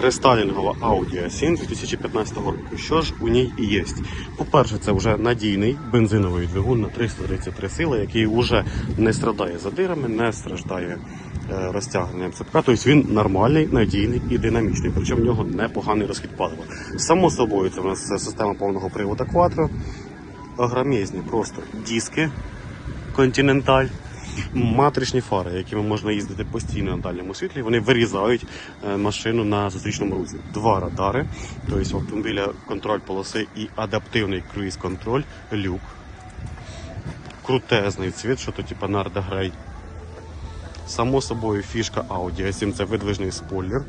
Рестайлінгова Audi A7 2015 року. Що ж у ній є? По-перше, це вже надійний бензиновий двигун на 333 сили, який вже не страдає задирами, не страждає е, розтягненням цепка. Тобто він нормальний, надійний і динамічний. Причому в нього непоганий розхід палива. Само собою, це у нас система повного приводу Quattro. Огромезні просто диски Continental. Матричні фари, якими можна їздити постійно на дальньому світлі, вони вирізають е, машину на зустрічному рузі. Два радари, тобто автомобіля контроль полоси і адаптивний круїз-контроль, люк. Крутезний цвіт, що то типа Нарда Грей. Само собою фішка Audi A7 це видвижний спойлер.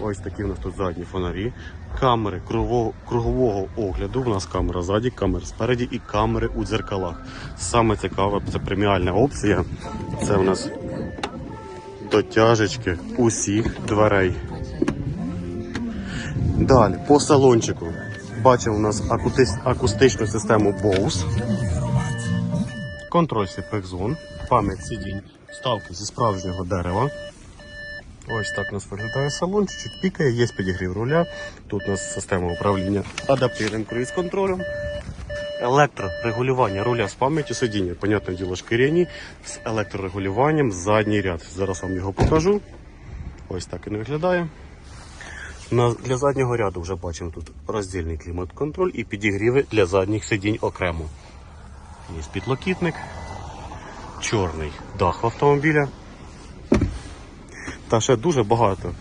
Ось такі у нас тут задні фонарі. Камери кругового, кругового огляду. У нас камера ззаді, камера спереді і камери у дзеркалах. Саме цікаве, це преміальна опція. Це у нас дотяжечки усіх дверей. Далі, по салончику. Бачимо у нас акустич- акустичну систему Bose. Контроль сліпих зон, пам'ять сидінь, вставки зі справжнього дерева. Ось так у нас виглядає салон, чуть-чуть пікає, є підігрів руля. Тут у нас система управління адаптивним круїз-контролем. Електрорегулювання руля з пам'яттю сидіння, понятне діло, шкіряні, з електрорегулюванням задній ряд. Зараз вам його покажу. Ось так він виглядає. На, для заднього ряду вже бачимо тут роздільний клімат-контроль і підігріви для задніх сидінь окремо. Є підлокітник, чорний дах автомобіля. Та ще дуже багато